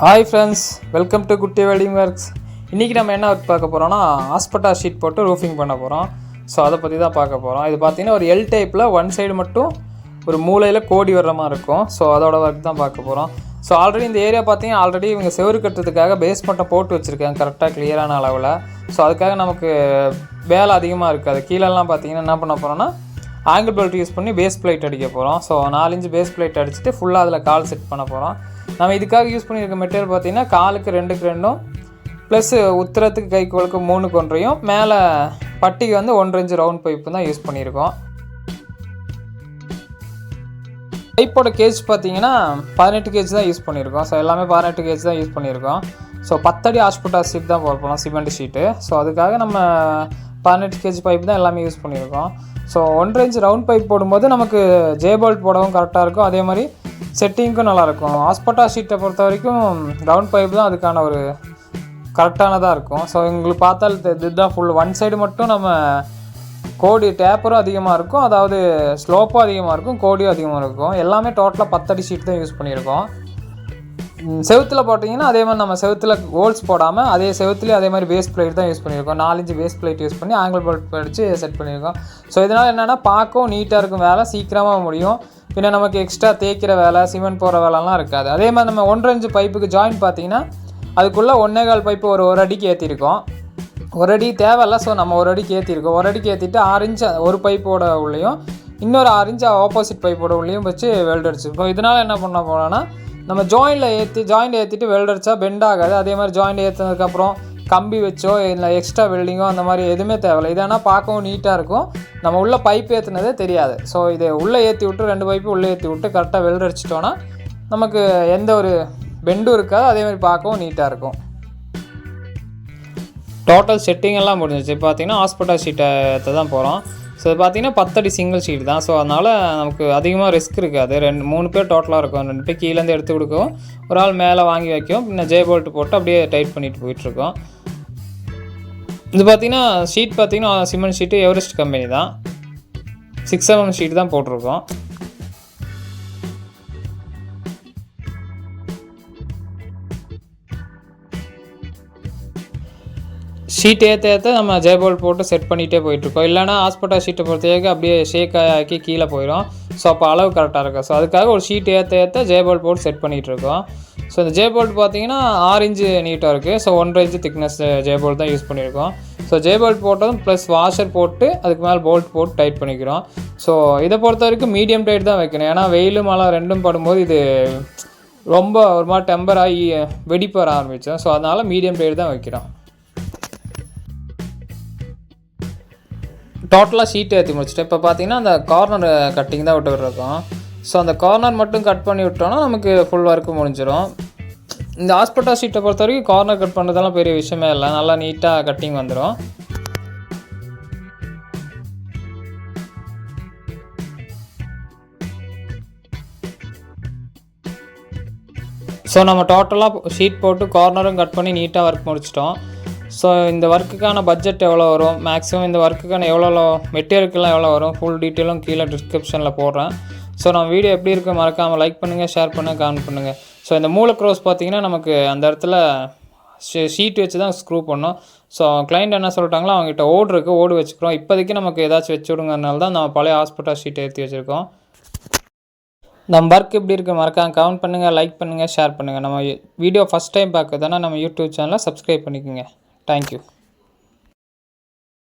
Hi friends welcome to Kutty welding works இன்றைக்கி நம்ம என்ன ஒர்க் பார்க்க போகிறோம்னா ஹாஸ்பிட்டா ஷீட் போட்டு ரூஃபிங் பண்ண போகிறோம் ஸோ அதை பற்றி தான் பார்க்க போகிறோம் இது பார்த்திங்கன்னா ஒரு எல் டைப்பில் ஒன் சைடு மட்டும் ஒரு மூலையில் கோடி வர்ற மாதிரி இருக்கும். ஸோ அதோட ஒர்க் தான் பார்க்க போகிறோம் ஸோ ஆல்ரெடி இந்த ஏரியா பார்த்தீங்கன்னா ஆல்ரெடி இவங்க செவரு கட்டுறதுக்காக பேஸ் போட்டு வச்சுருக்காங்க. கரெக்டாக கிளியரான அளவில். ஸோ அதுக்காக நமக்கு வேலை அதிகமாக இருக்காது. கீழெல்லாம் பார்த்தீங்கன்னா என்ன பண்ண போகிறோன்னா ஆங்கிள் பெல்ட் யூஸ் பண்ணி பேஸ் பிளேட் அடிக்க போகிறோம் ஸோ நாலஞ்சு பேஸ் பிளேட் அடிச்சுட்டு ஃபுல்லாக அதில் கால் செட் பண்ண போகிறோம் நம்ம இதுக்காக யூஸ் பண்ணியிருக்க மெட்டீரியல் பார்த்தீங்கன்னா காலுக்கு ரெண்டுக்கு ரெண்டும் ப்ளஸ் உத்தரத்துக்கு கைக்கோளுக்கு மூணுக்கு ஒன்றையும் மேலே பட்டிக்கு வந்து ஒன்றரை இன்ச்சு ரவுண்ட் பைப்பு தான் யூஸ் பண்ணியிருக்கோம் பைப்போட கேஜ் பார்த்தீங்கன்னா பதினெட்டு கேஜ் தான் யூஸ் பண்ணியிருக்கோம் ஸோ எல்லாமே பதினெட்டு கேஜ் தான் யூஸ் பண்ணியிருக்கோம் ஸோ பத்தடி ஹாஸ்பிட்டா ஷீட் தான் போட போகிறோம் சிமெண்ட் ஷீட்டு ஸோ அதுக்காக நம்ம பதினெட்டு கேஜி பைப் தான் எல்லாமே யூஸ் பண்ணியிருக்கோம் ஸோ ஒன்றரை இன்ச் ரவுண்ட் பைப் போடும்போது நமக்கு ஜே போல்ட் போடவும் கரெக்டாக இருக்கும். அதே மாதிரி செட்டிங்க்கும் நல்லாயிருக்கும். ஆஸ்பட்டா ஷீட்டை பொறுத்த வரைக்கும் ரவுண்ட் பைப் தான் அதுக்கான ஒரு கரெக்டானதாக இருக்கும். ஸோ எங்களுக்கு பார்த்தால் இதுதான் ஃபுல் ஒன் சைடு மட்டும் நம்ம கோடி டேப்பரும் அதிகமாக இருக்கும். அதாவது ஸ்லோப்பும் அதிகமாக இருக்கும். கோடியும் அதிகமாக இருக்கும். எல்லாமே டோட்டலாக பத்தடி ஷீட் தான் யூஸ் பண்ணியிருக்கோம். செவுத்தில் போட்டிங்கன்னா அதே மாதிரி நம்ம செவத்தில் ஹோல்ஸ் போடாமல் அதே செவத்துலேயே அதே மாதிரி வேஸ்ட் பிளேட் தான் யூஸ் பண்ணியிருக்கோம். நாலஞ்சு வேஸ்ட் பிளேட் யூஸ் பண்ணி ஆங்கிள் போல்ட் அடித்து செட் பண்ணியிருக்கோம். ஸோ இதனால் என்னென்னா பார்க்கவும் நீட்டாக இருக்கும் வேலை. சீக்கிரமாக முடியும். பின்ன நமக்கு எக்ஸ்ட்ரா தேய்க்கிற வேலை சிமெண்ட் போடுற வேலைலாம் இருக்காது. அதே மாதிரி நம்ம ஒன்றரை இன்ச்சு பைப்புக்கு ஜாயின் பார்த்தீங்கன்னா அதுக்குள்ளே ஒன்றே கால் பைப்பு ஒரு ஒரு அடிக்கு ஏற்றிருக்கோம் ஒரு அடி தேவையில்ல ஸோ நம்ம ஒரு அடிக்கு ஏற்றிருக்கோம் ஒரு அடிக்கு ஏற்றிட்டு ஆறு ஒரு பைப்போட உள்ளேயும் இன்னொரு ஆறு ஆப்போசிட் பைப்போட உள்ளேயும் வச்சு வெல்ட் அடிச்சிருப்போம் இதனால் என்ன பண்ண போகிறோன்னா நம்ம ஜாயிண்டில் ஏற்றி ஜாயிண்ட் ஏற்றிட்டு வெல்ட் அடித்தா பெண்ட் ஆகாது. அதே மாதிரி ஜாயிண்ட் ஏற்றினதுக்கப்புறம் கம்பி வச்சோ இல்லை எக்ஸ்ட்ரா வெல்டிங்கோ அந்த மாதிரி எதுவுமே தேவையில்லை. இதனா பார்க்கவும் நீட்டாக இருக்கும். நம்ம உள்ளே பைப் ஏற்றுனதே தெரியாது. ஸோ இதை உள்ளே ஏற்றி விட்டு ரெண்டு பைப்பு உள்ளே ஏற்றி விட்டு கரெக்டாக வெல்ட் அடிச்சிட்டோன்னா நமக்கு எந்த ஒரு பெண்டும் இருக்காது. அதே மாதிரி பார்க்கவும் நீட்டாக இருக்கும். டோட்டல் செட்டிங் எல்லாம் முடிஞ்சிச்சு பார்த்தீங்கன்னா ஹாஸ்பிட்டல் ஷீட்டை தான் போகிறோம் ஸோ இது பார்த்தீங்கன்னா பத்தடி சிங்கிள் ஷீட் தான். ஸோ அதனால் நமக்கு அதிகமாக ரிஸ்க் இருக்காது. ரெண்டு மூணு பேர் டோட்டலாக இருக்கும். ரெண்டு பேர் கீழேருந்து எடுத்து கொடுக்கவும் ஒரு ஆள் மேலே வாங்கி வைக்கும் பின்ன ஜே போல்ட் போட்டு அப்படியே டைட் பண்ணிட்டு போயிட்டுருக்கோம். இது பார்த்தீங்கன்னா ஷீட் பார்த்திங்கன்னா சிமெண்ட் ஷீட்டு எவரெஸ்ட் கம்பெனி தான். சிக்ஸ் எம்எம் ஷீட் தான் போட்டிருக்கோம். ஷீட் ஏற்ற ஏற்ற நம்ம ஜேபோல் போட்டு செட் பண்ணிகிட்டே போயிட்டுருக்கோம். இல்லைனா ஹாஸ்பிட்டல் ஷீட்டை பொறுத்த வரைக்கும் அப்படியே ஷேக் ஆக்கி கீழே போயிடும் ஸோ அப்போ அளவு கரெக்டாக இருக்கும். ஸோ அதுக்காக ஒரு ஷீட் ஏற்ற ஏற்ற ஜேபோல் போட்டு செட் பண்ணிகிட்டு இருக்கோம் ஸோ இந்த ஜேபோல்ட் பார்த்தீங்கன்னா ஆறு இன்ச்சு நீட்டாக இருக்குது ஸோ ஒன்றரை இன்ச்சு திக்னஸ் ஜேபோல்ட் தான் யூஸ் பண்ணியிருக்கோம். ஸோ ஜேபோல்ட் போட்டதும் ப்ளஸ் வாஷர் போட்டு அதுக்கு மேலே போல்ட் போட்டு டைட் பண்ணிக்கிறோம். ஸோ இதை பொறுத்த வரைக்கும் மீடியம் டைட் தான் வைக்கணும். ஏன்னா வெயிலும் மழை ரெண்டும் படும்போது இது ரொம்ப ஒரு மாதிரி டெம்பர் ஆகி வெடிப்பு வர ஆரம்பித்தோம் ஸோ அதனால் மீடியம் டைட் தான் வைக்கிறோம். டோட்டலாக ஷீட் ஏற்றி முடிச்சிட்டேன். இப்போ பார்த்தீங்கன்னா அந்த கார்னர் கட்டிங் தான் விட்டு விட்ருக்கோம் ஸோ அந்த கார்னர் மட்டும் கட் பண்ணி விட்டோம்னா நமக்கு ஃபுல் ஒர்க்கு முடிஞ்சிடும் இந்த ஹாஸ்பிட்டல் ஷீட்டை பொறுத்த வரைக்கும் கார்னர் கட் பண்ணுறதெல்லாம் பெரிய விஷயமே இல்லை. நல்லா நீட்டாக கட்டிங் வந்துடும் ஸோ நம்ம டோட்டலாக ஷீட் போட்டு கார்னரும் கட் பண்ணி நீட்டாக ஒர்க் முடிச்சிட்டோம். ஸோ இந்த ஒர்க்குக்கான பட்ஜெட் எவ்வளோ வரும்? மேக்ஸிமம் இந்த ஒர்க்குக்கான எவ்வளோ மெட்டீரியலுக்கெல்லாம் எவ்வளோ வரும்? ஃபுல் டீட்டெயிலும் கீழே டிஸ்கிரிப்ஷனில் போடுறேன். ஸோ நம்ம வீடியோ எப்படி இருக்குது மறக்காமல் லைக் பண்ணுங்கள் ஷேர் பண்ணுங்கள் கமெண்ட் பண்ணுங்கள் ஸோ இந்த மூளை க்ரோஸ் பார்த்தீங்கன்னா நமக்கு அந்த இடத்துல ஷீட் வச்சு தான் ஸ்க்ரூ பண்ணோம். ஸோ கிளைண்ட் என்ன சொல்லிட்டாங்களோ அவங்ககிட்ட ஓடு இருக்குது ஓடு வச்சுக்கிறோம். இப்போதைக்கு நமக்கு ஏதாச்சும் வச்சு விடுங்கிறனால தான் நம்ம பழைய ஹாஸ்பிட்டல் ஷீட் ஏற்றி வச்சுருக்கோம். நம்ம ஒர்க் எப்படி இருக்குது மறக்காம கமெண்ட் பண்ணுங்கள் லைக் பண்ணுங்கள் ஷேர் பண்ணுங்கள் நம்ம வீடியோ ஃபஸ்ட் டைம் பார்க்குறதுனா நம்ம யூடியூப் சேனலை சப்ஸ்கிரைப் பண்ணிக்கோங்க. தேங்க்யூ